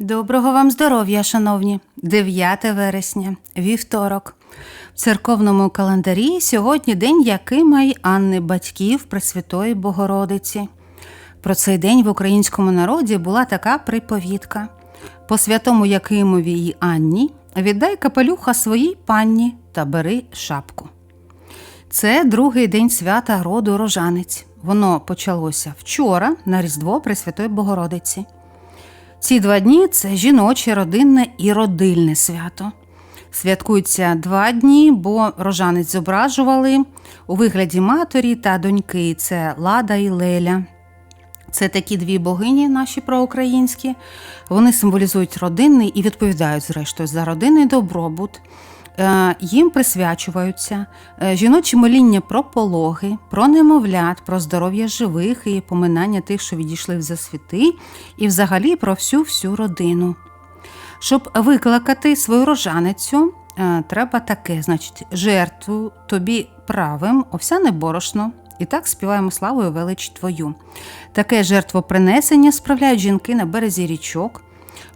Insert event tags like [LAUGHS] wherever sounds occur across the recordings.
Доброго вам здоров'я, шановні! 9 вересня, вівторок. В церковному календарі сьогодні день Якима й Анни батьків Пресвятої Богородиці. Про цей день в українському народі була така приповідка: по святому Якимові й Анні віддай капелюха своїй панні та бери шапку. Це другий день свята роду рожанець. Воно почалося вчора на Різдво Пресвятої Богородиці. Ці два дні це жіноче, родинне і родильне свято. Святкуються два дні, бо рожанець зображували у вигляді матері та доньки це Лада і Леля. Це такі дві богині наші проукраїнські. Вони символізують родинний і відповідають, зрештою, за родинний добробут. Е, Їм присвячуються е, жіночі моління про пологи, про немовлят, про здоров'я живих і поминання тих, що відійшли в засвіти, і взагалі про всю всю родину. Щоб викликати свою рожаницю, е, треба таке, значить, жертву тобі правим, овсяне борошно. І так співаємо славою велич твою. Таке жертвопринесення справляють жінки на березі річок,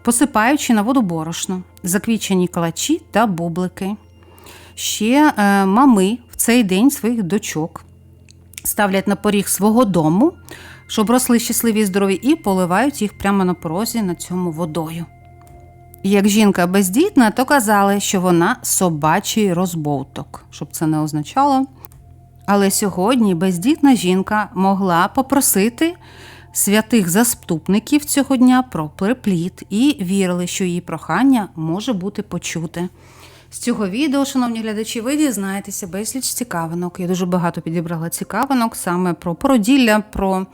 посипаючи на воду борошно, заквічені калачі та бублики. Ще е, мами в цей день своїх дочок ставлять на поріг свого дому, щоб росли щасливі і здорові, і поливають їх прямо на порозі на цьому водою. Як жінка бездітна, то казали, що вона собачий розбовток, щоб це не означало. Але сьогодні бездітна жінка могла попросити святих заступників цього дня про припліт і вірили, що її прохання може бути почуте. З цього відео, шановні глядачі, ви дізнаєтеся безліч цікавинок. Я дуже багато підібрала цікавинок саме про породілля, про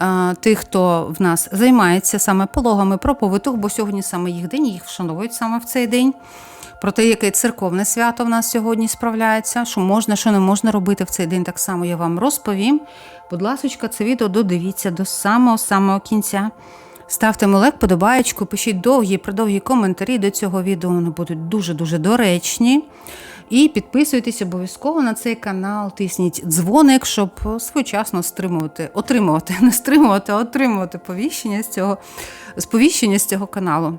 е, тих, хто в нас займається саме пологами, про повитух, бо сьогодні саме їх день, їх вшановують саме в цей день. Про те, яке церковне свято в нас сьогодні справляється, що можна, що не можна робити в цей день, так само я вам розповім. Будь ласка, це відео додивіться до самого-самого кінця. Ставте лайк, подобаєчку, пишіть довгі, продовгі коментарі до цього відео, вони будуть дуже-дуже доречні. І підписуйтесь обов'язково на цей канал, тисніть дзвоник, щоб своєчасно стримувати, отримувати, [LAUGHS] не стримувати, а отримувати повіщення з цього, сповіщення з цього каналу.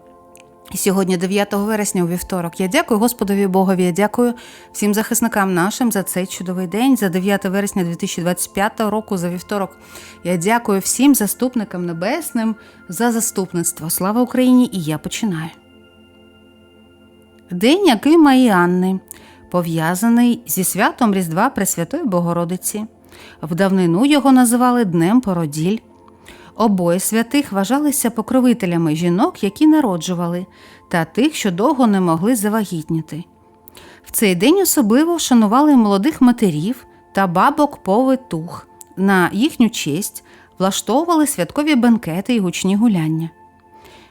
Сьогодні, 9 вересня, у вівторок, я дякую Господові Богові. Я дякую всім захисникам нашим за цей чудовий день, за 9 вересня 2025 року, за вівторок. Я дякую всім заступникам небесним за заступництво. Слава Україні! І я починаю. День Якима і Анни пов'язаний зі святом Різдва Пресвятої Богородиці. В давнину його називали Днем Породіль. Обоє святих вважалися покровителями жінок, які народжували, та тих, що довго не могли завагітніти. В цей день особливо шанували молодих матерів та бабок повитух. На їхню честь влаштовували святкові бенкети і гучні гуляння.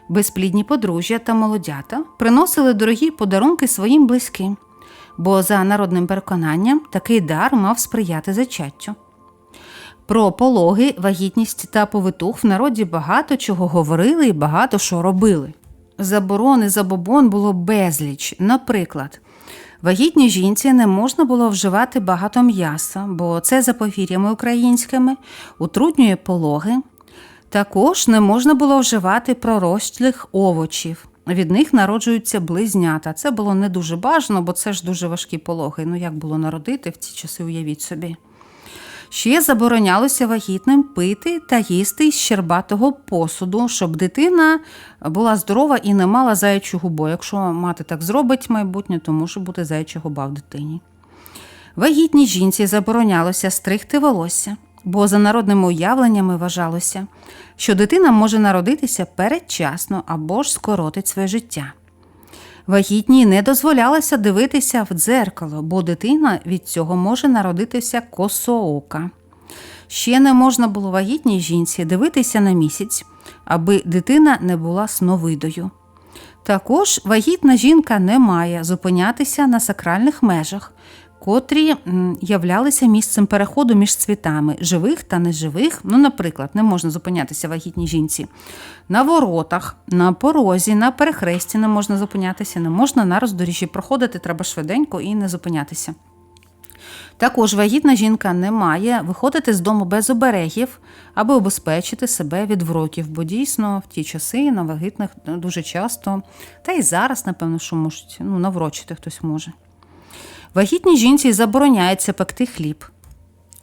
Безплідні подружжя та молодята приносили дорогі подарунки своїм близьким, бо, за народним переконанням, такий дар мав сприяти зачаттю. Про пологи, вагітність та повитух в народі багато чого говорили і багато що робили. Заборони забобон було безліч. Наприклад, вагітній жінці не можна було вживати багато м'яса, бо це за повір'ями українськими утруднює пологи. Також не можна було вживати проростлих овочів. Від них народжуються близнята. Це було не дуже бажано, бо це ж дуже важкі пологи. Ну як було народити в ці часи, уявіть собі. Ще заборонялося вагітним пити та їсти з щербатого посуду, щоб дитина була здорова і не мала заячу губу. Якщо мати так зробить майбутнє, то може бути заяча губа в дитині. Вагітній жінці заборонялося стригти волосся, бо за народними уявленнями вважалося, що дитина може народитися передчасно або ж скоротить своє життя. Вагітній не дозволялося дивитися в дзеркало, бо дитина від цього може народитися косоока. Ще не можна було вагітній жінці дивитися на місяць, аби дитина не була сновидою. Також вагітна жінка не має зупинятися на сакральних межах, котрі являлися місцем переходу між світами живих та неживих. Ну, наприклад, не можна зупинятися вагітній жінці на воротах, на порозі, на перехресті не можна зупинятися, не можна на роздоріжжі проходити, треба швиденько і не зупинятися. Також вагітна жінка не має виходити з дому без оберегів, аби обезпечити себе від вроків, бо дійсно в ті часи на вагітних дуже часто, та й зараз, напевно, що можуть ну, наврочити хтось може. Вагітній жінці забороняється пекти хліб.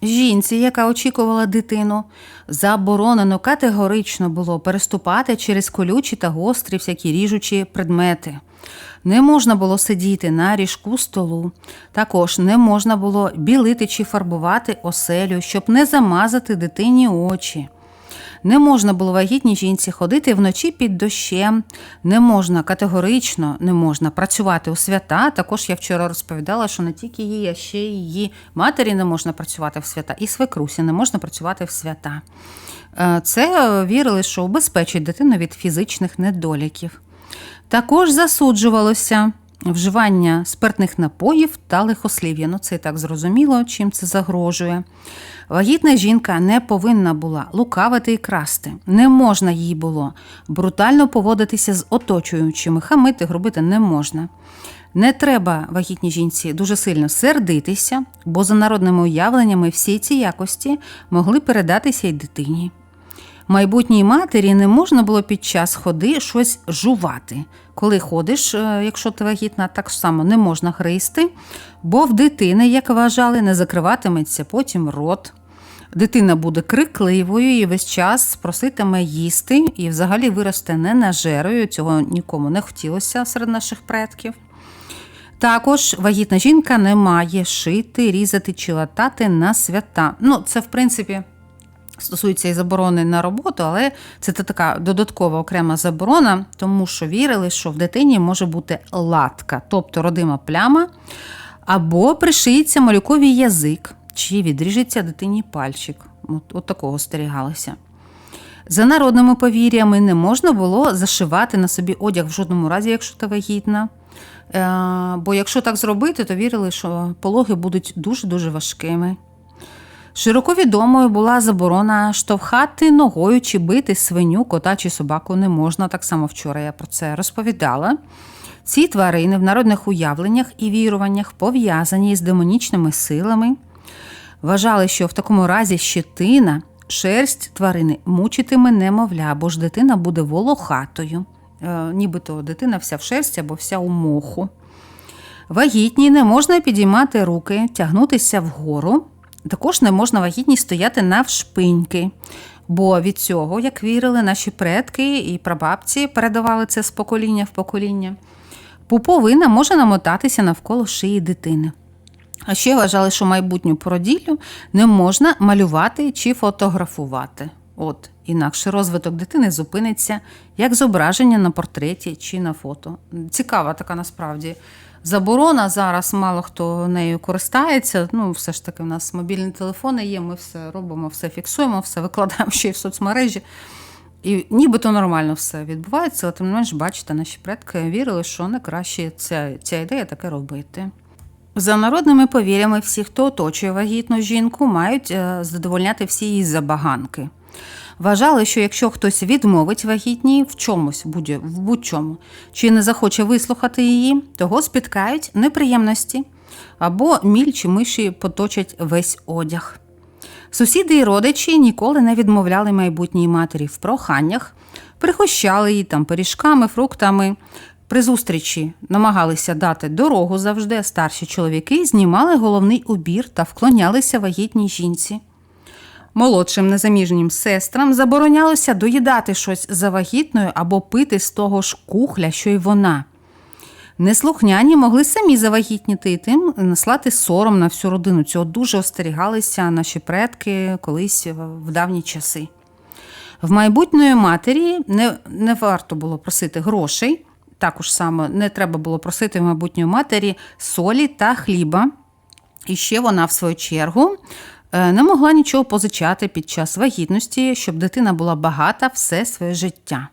Жінці, яка очікувала дитину, заборонено категорично було переступати через колючі та гострі всякі ріжучі предмети. Не можна було сидіти на ріжку столу. Також не можна було білити чи фарбувати оселю, щоб не замазати дитині очі. Не можна було вагітній жінці ходити вночі під дощем, не можна категорично не можна працювати у свята. Також я вчора розповідала, що не тільки її, а ще й її матері не можна працювати в свята, і свекрусі не можна працювати в свята. Е, Це вірили, що убезпечить дитину від фізичних недоліків. Також засуджувалося вживання спиртних напоїв та лихослів'я. Ну, це і так зрозуміло, чим це загрожує. Вагітна жінка не повинна була лукавити і красти. Не можна їй було брутально поводитися з оточуючими, хамити, грубити не можна. Не треба вагітній жінці дуже сильно сердитися, бо за народними уявленнями всі ці якості могли передатися й дитині. Майбутній матері не можна було під час ходи щось жувати. Коли ходиш, е, якщо ти вагітна, так само не можна гризти, бо в дитини, як вважали, не закриватиметься потім рот. Дитина буде крикливою і весь час проситиме їсти і взагалі виросте ненажерою. Цього нікому не хотілося серед наших предків. Також вагітна жінка не має шити, різати чи латати на свята. Ну, це, в принципі, стосується і заборони на роботу, але це така додаткова окрема заборона, тому що вірили, що в дитині може бути латка, тобто родима пляма, або пришиється малюковий язик, чи відріжеться дитині пальчик. От, от такого стерігалися. За народними повір'ями не можна було зашивати на собі одяг в жодному разі, якщо ти вагітна. Е, Бо якщо так зробити, то вірили, що пологи будуть дуже-дуже важкими. Широко відомою була заборона штовхати ногою чи бити свиню, кота чи собаку не можна. Так само вчора я про це розповідала. Ці тварини в народних уявленнях і віруваннях пов'язані з демонічними силами. Вважали, що в такому разі щетина, шерсть тварини мучитиме немовля, бо ж дитина буде волохатою, е, нібито дитина вся в шерсті або вся у моху. Вагітній не можна підіймати руки, тягнутися вгору. Також не можна вагітній стояти навшпиньки, бо від цього, як вірили наші предки і прабабці, передавали це з покоління в покоління. Пуповина може намотатися навколо шиї дитини. А ще вважали, що майбутню породіллю не можна малювати чи фотографувати. От, інакше розвиток дитини зупиниться як зображення на портреті чи на фото. Цікава така насправді заборона. Зараз мало хто нею користається. Ну, все ж таки, у нас мобільні телефони є, ми все робимо, все фіксуємо, все викладаємо [LAUGHS] ще й в соцмережі. І нібито нормально все відбувається, але тим не менш, бачите, наші предки вірили, що не краще ця, ця ідея таке робити. За народними повір'ями, всі, хто оточує вагітну жінку, мають е, задовольняти всі її забаганки. Вважали, що якщо хтось відмовить вагітній в чомусь, в будь-чому, чи не захоче вислухати її, того спіткають неприємності або міль чи миші поточать весь одяг. Сусіди і родичі ніколи не відмовляли майбутній матері в проханнях, прихощали її там пиріжками, фруктами. При зустрічі намагалися дати дорогу завжди, старші чоловіки знімали головний убір та вклонялися вагітній жінці. Молодшим незаміжнім сестрам заборонялося доїдати щось за вагітною або пити з того ж кухля, що й вона. Неслухняні могли самі завагітніти і тим наслати сором на всю родину. Цього дуже остерігалися наші предки колись в давні часи. В майбутньої матері не, не варто було просити грошей. Також само не треба було просити в майбутньої матері солі та хліба. І ще вона, в свою чергу, не могла нічого позичати під час вагітності, щоб дитина була багата все своє життя.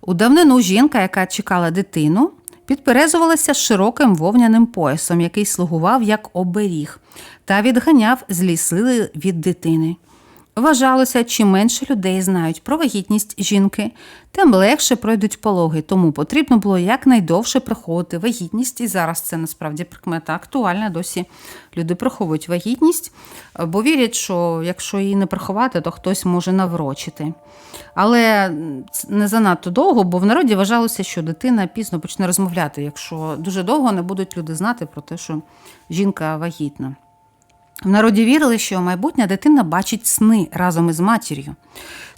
У давнину жінка, яка чекала дитину, підперезувалася широким вовняним поясом, який слугував як оберіг, та відганяв злі сили від дитини. Вважалося, чим менше людей знають про вагітність жінки, тим легше пройдуть пологи. Тому потрібно було якнайдовше приховувати вагітність. І зараз це насправді прикмета актуальна. Досі люди приховують вагітність, бо вірять, що якщо її не приховати, то хтось може наврочити. Але не занадто довго, бо в народі вважалося, що дитина пізно почне розмовляти, якщо дуже довго не будуть люди знати про те, що жінка вагітна. В народі вірили, що майбутня дитина бачить сни разом із матір'ю,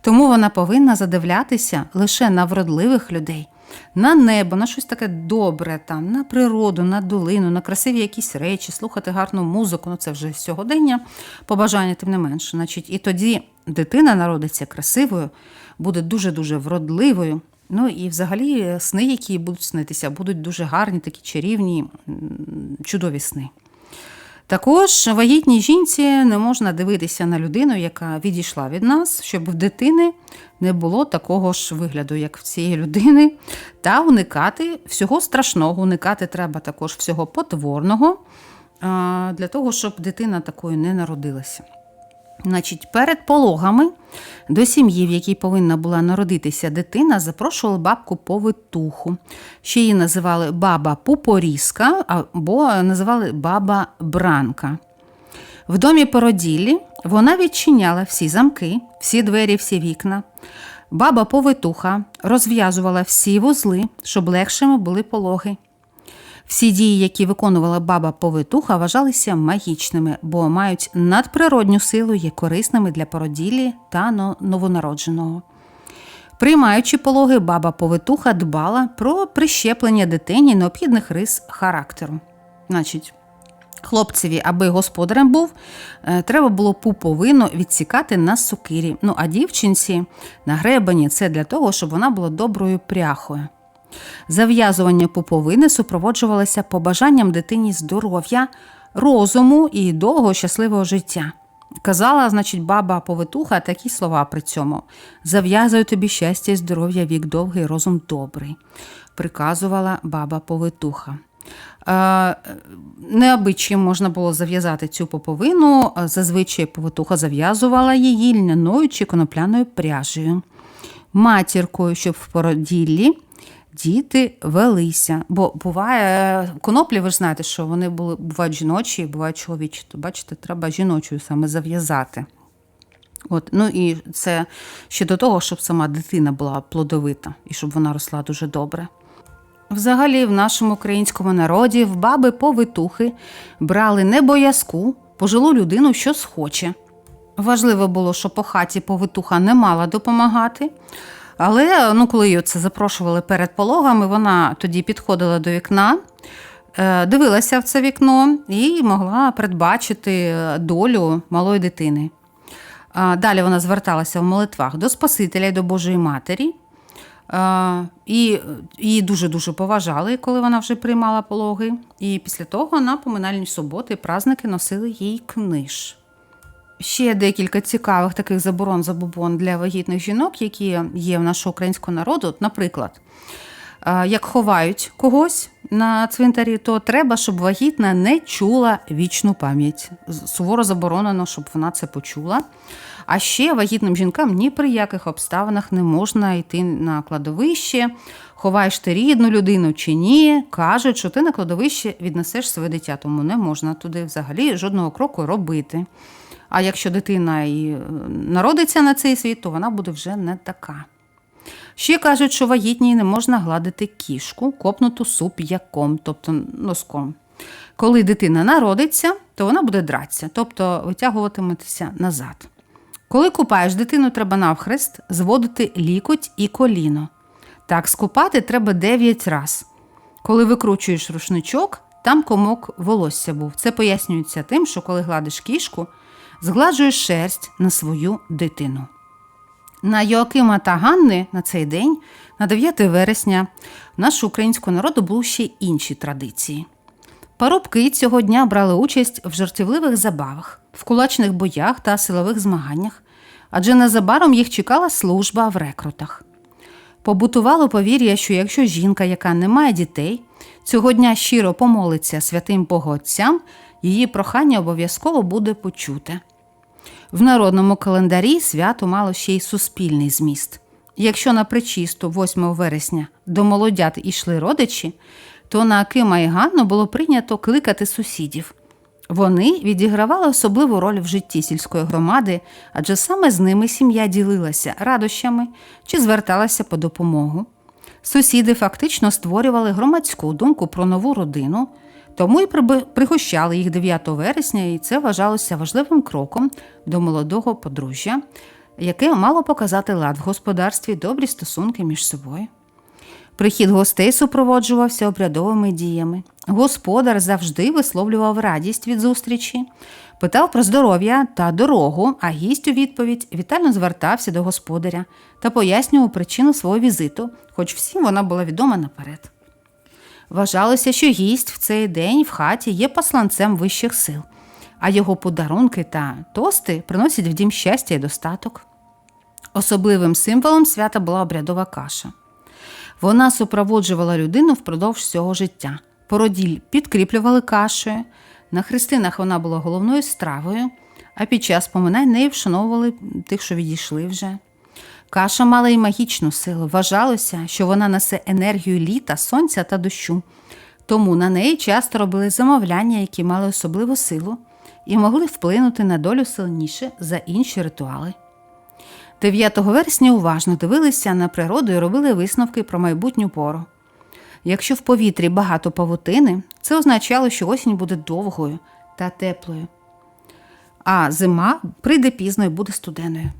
тому вона повинна задивлятися лише на вродливих людей, на небо, на щось таке добре, там, на природу, на долину, на красиві якісь речі, слухати гарну музику. Ну це вже сьогодення, побажання, тим не менше. Значить, І тоді дитина народиться красивою, буде дуже-дуже вродливою. Ну і взагалі сни, які будуть снитися, будуть дуже гарні, такі чарівні, чудові сни. Також вагітній жінці не можна дивитися на людину, яка відійшла від нас, щоб в дитини не було такого ж вигляду, як в цієї людини, та уникати всього страшного, уникати треба також всього потворного, для того, щоб дитина такою не народилася. Значить, перед пологами до сім'ї, в якій повинна була народитися дитина, запрошували бабку повитуху. Ще її називали баба Пупорізка або називали баба Бранка. В домі породіллі вона відчиняла всі замки, всі двері, всі вікна. Баба повитуха розв'язувала всі вузли, щоб легшими були пологи. Всі дії, які виконувала баба повитуха, вважалися магічними, бо мають надприродню силу, є корисними для породілі та новонародженого. Приймаючи пологи, баба повитуха дбала про прищеплення дитині необхідних рис характеру. Значить, Хлопцеві, аби господарем був, е, треба було пуповину відсікати на сукирі. Ну а дівчинці на гребені це для того, щоб вона була доброю пряхою. Зав'язування пуповини супроводжувалося побажанням дитині здоров'я, розуму і довгого щасливого життя. Казала, значить, баба повитуха такі слова при цьому: зав'язую тобі щастя і здоров'я, вік довгий, розум добрий, приказувала баба повитуха. Е, можна було зав'язати цю поповину, зазвичай повитуха зав'язувала її льняною чи конопляною пряжею, матіркою, щоб в породіллі діти велися. Бо буває коноплі, ви ж знаєте, що вони були, бувають жіночі, бувають чоловічі. То бачите, треба жіночою саме зав'язати. От, Ну і це ще до того, щоб сама дитина була плодовита і щоб вона росла дуже добре. Взагалі, в нашому українському народі в баби повитухи брали не боязку, пожилу людину, що схоче. Важливо було, що по хаті повитуха не мала допомагати. Але ну, коли її це запрошували перед пологами, вона тоді підходила до вікна, е, дивилася в це вікно і могла передбачити долю малої дитини. Далі вона зверталася в молитвах до Спасителя і до Божої Матері. І її дуже-дуже поважали, коли вона вже приймала пологи. І після того на поминальні суботи праздники носили їй книж. Ще декілька цікавих таких заборон забобон для вагітних жінок, які є в нашого українського народу. Наприклад, як ховають когось на цвинтарі, то треба, щоб вагітна не чула вічну пам'ять. Суворо заборонено, щоб вона це почула. А ще вагітним жінкам ні при яких обставинах не можна йти на кладовище. Ховаєш ти рідну людину чи ні, кажуть, що ти на кладовище віднесеш своє дитя, тому не можна туди взагалі жодного кроку робити. А якщо дитина і е, народиться на цей світ, то вона буде вже не така. Ще кажуть, що вагітній не можна гладити кішку, копнуту суп'яком, тобто носком. Коли дитина народиться, то вона буде дратися, тобто витягуватиметься назад. Коли купаєш дитину, треба навхрест зводити лікоть і коліно. Так, скупати треба 9 разів. Коли викручуєш рушничок, там комок волосся був. Це пояснюється тим, що коли гладиш кішку, згладжує шерсть на свою дитину. На Йоакима та Ганни на цей день, на 9 вересня, в нашого українського народу були ще інші традиції. Парубки цього дня брали участь в жартівливих забавах, в кулачних боях та силових змаганнях, адже незабаром їх чекала служба в рекрутах. Побутувало повір'я, що якщо жінка, яка не має дітей, цього дня щиро помолиться святим богоотцям, її прохання обов'язково буде почуте. В народному календарі свято мало ще й суспільний зміст. Якщо на причисту 8 вересня до молодят ішли родичі, то на Акима і Ганну було прийнято кликати сусідів. Вони відігравали особливу роль в житті сільської громади, адже саме з ними сім'я ділилася радощами чи зверталася по допомогу. Сусіди фактично створювали громадську думку про нову родину, тому і пригощали їх 9 вересня, і це вважалося важливим кроком до молодого подружжя, яке мало показати лад в господарстві, добрі стосунки між собою. Прихід гостей супроводжувався обрядовими діями. Господар завжди висловлював радість від зустрічі, питав про здоров'я та дорогу, а гість у відповідь вітально звертався до господаря та пояснював причину свого візиту, хоч всім вона була відома наперед. Вважалося, що гість в цей день в хаті є посланцем вищих сил, а його подарунки та тости приносять в дім щастя і достаток. Особливим символом свята була обрядова каша. Вона супроводжувала людину впродовж всього життя. Породіль підкріплювали кашею, на хрестинах вона була головною стравою, а під час поминань нею вшановували тих, що відійшли вже. Каша мала й магічну силу. Вважалося, що вона несе енергію літа, сонця та дощу. Тому на неї часто робили замовляння, які мали особливу силу і могли вплинути на долю сильніше за інші ритуали. 9 вересня уважно дивилися на природу і робили висновки про майбутню пору. Якщо в повітрі багато павутини, це означало, що осінь буде довгою та теплою, а зима прийде пізно і буде студеною.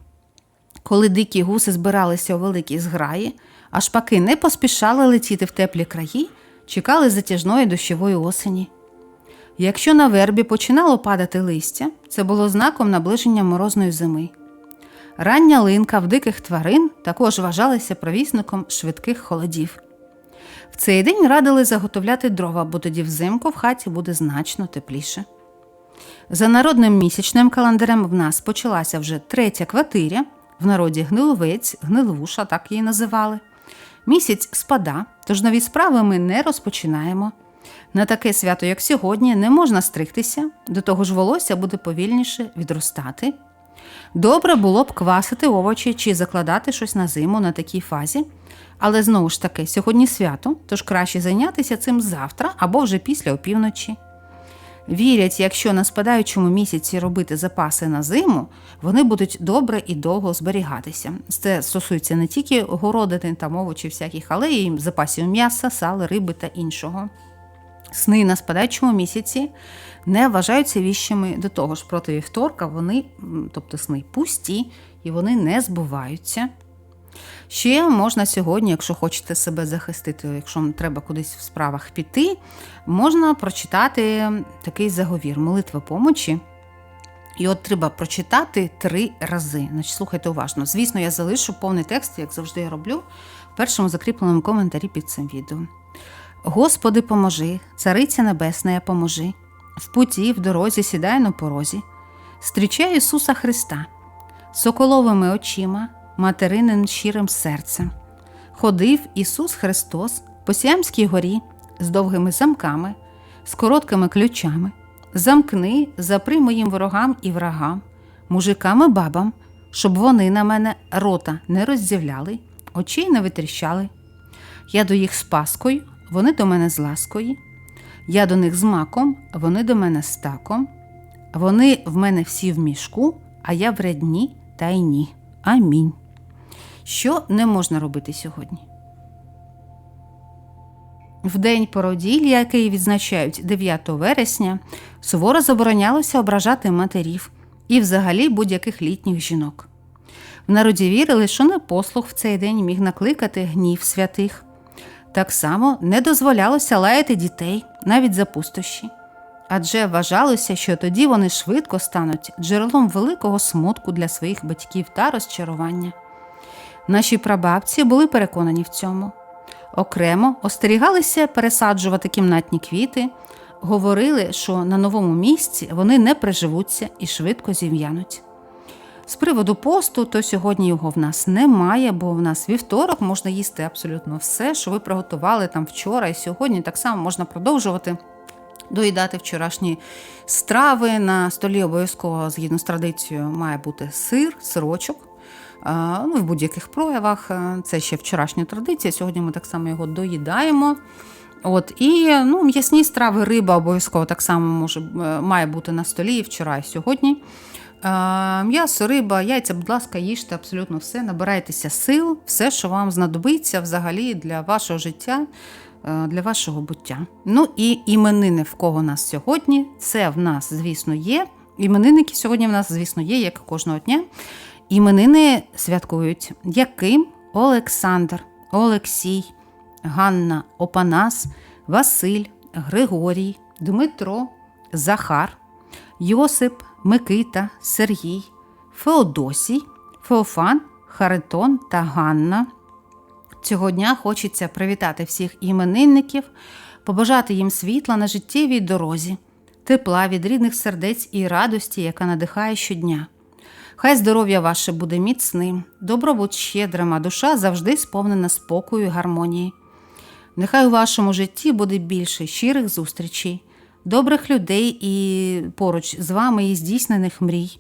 Коли дикі гуси збиралися у великій зграї, а шпаки не поспішали летіти в теплі краї, чекали затяжної дощової осені. Якщо на вербі починало падати листя, це було знаком наближення морозної зими. Рання линка в диких тварин також вважалася провісником швидких холодів. В цей день радили заготовляти дрова, бо тоді взимку в хаті буде значно тепліше. За народним місячним календарем в нас почалася вже третя квартиря, в народі гниловець, гнилвуша, так її називали. Місяць спада, тож нові справи ми не розпочинаємо. На таке свято, як сьогодні, не можна стригтися, до того ж волосся буде повільніше відростати. Добре було б квасити овочі чи закладати щось на зиму на такій фазі. Але знову ж таки, сьогодні свято, тож краще зайнятися цим завтра або вже після опівночі. Вірять, якщо на спадаючому місяці робити запаси на зиму, вони будуть добре і довго зберігатися. Це стосується не тільки городини та овочів всяких, але й запасів м'яса, сала, риби та іншого. Сни на спадаючому місяці не вважаються віщами до того ж проти вівторка, вони, тобто сни пусті і вони не збуваються. Ще можна сьогодні, якщо хочете себе захистити, якщо вам треба кудись в справах піти, можна прочитати такий заговір молитва помочі. І от треба прочитати три рази. Значить, слухайте уважно. Звісно, я залишу повний текст, як завжди я роблю, в першому закріпленому коментарі під цим відео. Господи, поможи, Цариця Небесна, поможи. В путі, в дорозі сідай на порозі. Зустрічай Ісуса Христа, соколовими очима, материним щирим серцем. Ходив Ісус Христос по Сіамській горі з довгими замками, з короткими ключами. Замкни, запри моїм ворогам і врагам, мужикам і бабам, щоб вони на мене рота не роздзявляли, очей не витріщали. Я до їх з паскою, вони до мене з ласкою. Я до них з маком, вони до мене з таком. Вони в мене всі в мішку, а я в рядні та й ні. Амінь. Що не можна робити сьогодні? В день породілля, який відзначають 9 вересня, суворо заборонялося ображати матерів і взагалі будь-яких літніх жінок. В народі вірили, що непослух в цей день міг накликати гнів святих. Так само не дозволялося лаяти дітей, навіть за пустощі. Адже вважалося, що тоді вони швидко стануть джерелом великого смутку для своїх батьків та розчарування. Наші прабабці були переконані в цьому. Окремо остерігалися пересаджувати кімнатні квіти, говорили, що на новому місці вони не приживуться і швидко зів'януть. З приводу посту, то сьогодні його в нас немає, бо в нас вівторок можна їсти абсолютно все, що ви приготували там вчора і сьогодні. Так само можна продовжувати доїдати вчорашні страви. На столі обов'язково, згідно з традицією, має бути сир, сирочок. Ну, в будь-яких проявах е, це ще вчорашня традиція. Сьогодні ми так само його доїдаємо. От і ну, м'ясні страви, риба обов'язково так само може е, має бути на столі і вчора, і сьогодні. Е, М'ясо, риба, яйця, будь ласка, їжте абсолютно все, набирайтеся сил, все, що вам знадобиться взагалі для вашого життя, для вашого буття. Ну і іменини, в кого нас сьогодні, це в нас, звісно, є. Іменинники сьогодні в нас, звісно, є, як і кожного дня. Іменини святкують Яким, Олександр, Олексій, Ганна, Опанас, Василь, Григорій, Дмитро, Захар, Йосип, Микита, Сергій, Феодосій, Феофан, Харитон та Ганна. Цього дня хочеться привітати всіх іменинників, побажати їм світла на життєвій дорозі, тепла від рідних сердець і радості, яка надихає щодня. Хай здоров'я ваше буде міцним, добробут щедрим, а душа завжди сповнена спокою і гармонії. Нехай у вашому житті буде більше щирих зустрічей, добрих людей і поруч з вами і здійснених мрій.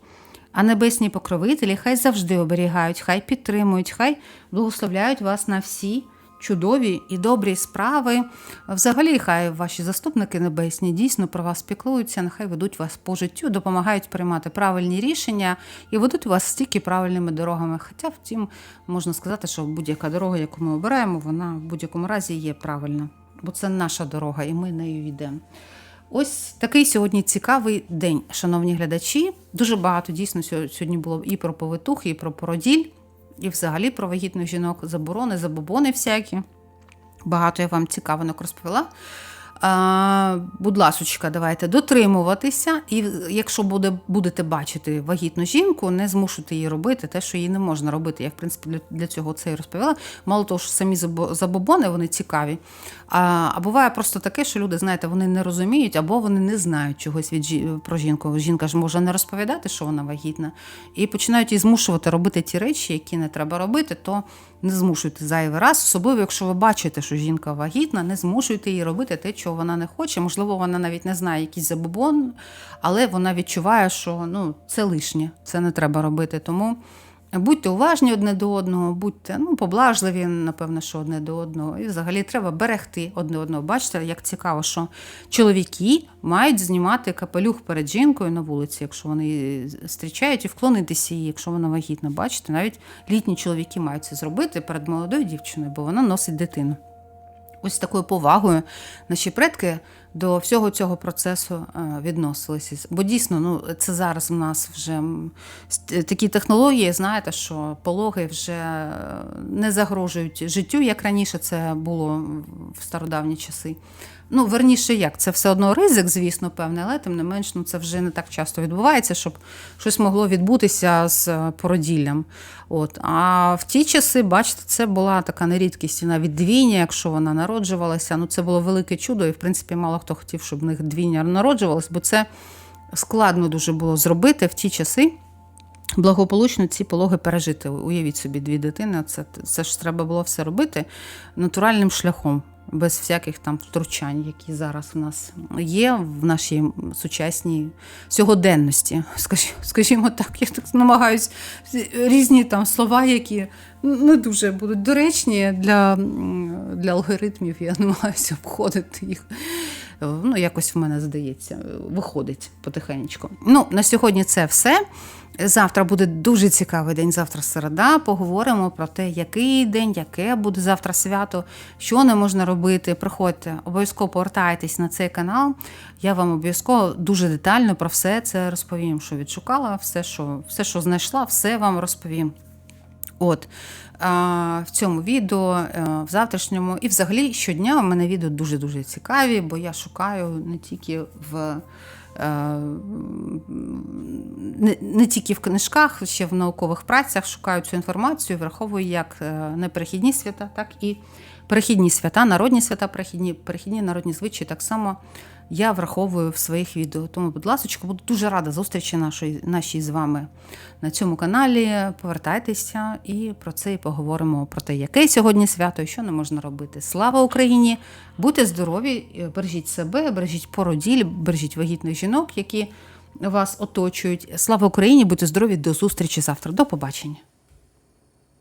А небесні покровителі хай завжди оберігають, хай підтримують, хай благословляють вас на всі чудові і добрі справи. Взагалі, хай ваші заступники небесні дійсно про вас піклуються, нехай ведуть вас по життю, допомагають приймати правильні рішення і ведуть вас стільки правильними дорогами. Хоча, втім, можна сказати, що будь-яка дорога, яку ми обираємо, вона в будь-якому разі є правильна, бо це наша дорога, і ми нею йдемо. Ось такий сьогодні цікавий день, шановні глядачі. Дуже багато дійсно сьогодні було і про повитухи, і про породіль, і взагалі про вагітних жінок, заборони, забобони всякі. Багато я вам цікавинок розповіла. Будь ласочка, давайте дотримуватися, і якщо буде, будете бачити вагітну жінку, не змушуйте її робити те, що їй не можна робити. Я, в принципі, для, цього це і розповіла. Мало того, що самі забобони вони цікаві. А, а буває просто таке, що люди, знаєте, вони не розуміють або вони не знають чогось від про жінку. Жінка ж може не розповідати, що вона вагітна, і починають її змушувати робити ті речі, які не треба робити, то не змушуйте зайвий раз, особливо, якщо ви бачите, що жінка вагітна, не змушуйте її робити те, чого вона не хоче. Можливо, вона навіть не знає якийсь забобон, але вона відчуває, що ну, це лишнє, це не треба робити. Тому будьте уважні одне до одного, будьте ну, поблажливі, напевно, що одне до одного. І взагалі треба берегти одне одного. Бачите, як цікаво, що чоловіки мають знімати капелюх перед жінкою на вулиці, якщо вони її зустрічають, і вклонитися їй, якщо вона вагітна. Бачите, навіть літні чоловіки мають це зробити перед молодою дівчиною, бо вона носить дитину. Ось такою повагою наші предки до всього цього процесу відносилися. Бо дійсно, ну це зараз у нас вже такі технології, знаєте, що пологи вже не загрожують життю, як раніше це було в стародавні часи. Ну, верніше, як це все одно ризик, звісно, певний, але тим не менш, ну це вже не так часто відбувається, щоб щось могло відбутися з породіллям. От. А в ті часи, бачите, це була така нерідкість навіть двійня, якщо вона народжувалася. Ну, це було велике чудо, і в принципі мало хто хотів, щоб в них двійня народжувалась, бо це складно дуже було зробити в ті часи. Благополучно ці пологи пережити. Уявіть собі, дві дитини. Це це ж треба було все робити натуральним шляхом без всяких там втручань, які зараз у нас є в нашій сучасній сьогоденності. Скажімо так, я так намагаюсь різні там слова, які не дуже будуть доречні для, для алгоритмів. Я [LAUGHS] намагаюся обходити їх. Ну, якось в мене здається, виходить потихеньку. Ну, на сьогодні це все. Завтра буде дуже цікавий день. Завтра середа. Поговоримо про те, який день, яке буде завтра свято, що не можна робити. Приходьте, обов'язково повертайтесь на цей канал. Я вам обов'язково дуже детально про все це розповім, що відшукала, все, що все, що знайшла, все вам розповім. От в цьому відео, е, в завтрашньому, і взагалі щодня у мене відео дуже-дуже цікаві, бо я шукаю не тільки в. Е, не, не тільки в книжках, ще в наукових працях шукаю цю інформацію, враховую як е, неперехідні свята, так і перехідні свята, народні свята, перехідні, перехідні народні звичаї так само я враховую в своїх відео. Тому, будь ласка, буду дуже рада зустрічі нашої, нашій з вами на цьому каналі. Повертайтеся і про це і поговоримо про те, яке сьогодні свято і що не можна робити. Слава Україні! Будьте здорові, е, бережіть себе, бережіть породіль, бережіть вагітних жінок, які вас оточують. Слава Україні! Будьте здорові! До зустрічі завтра. До побачення.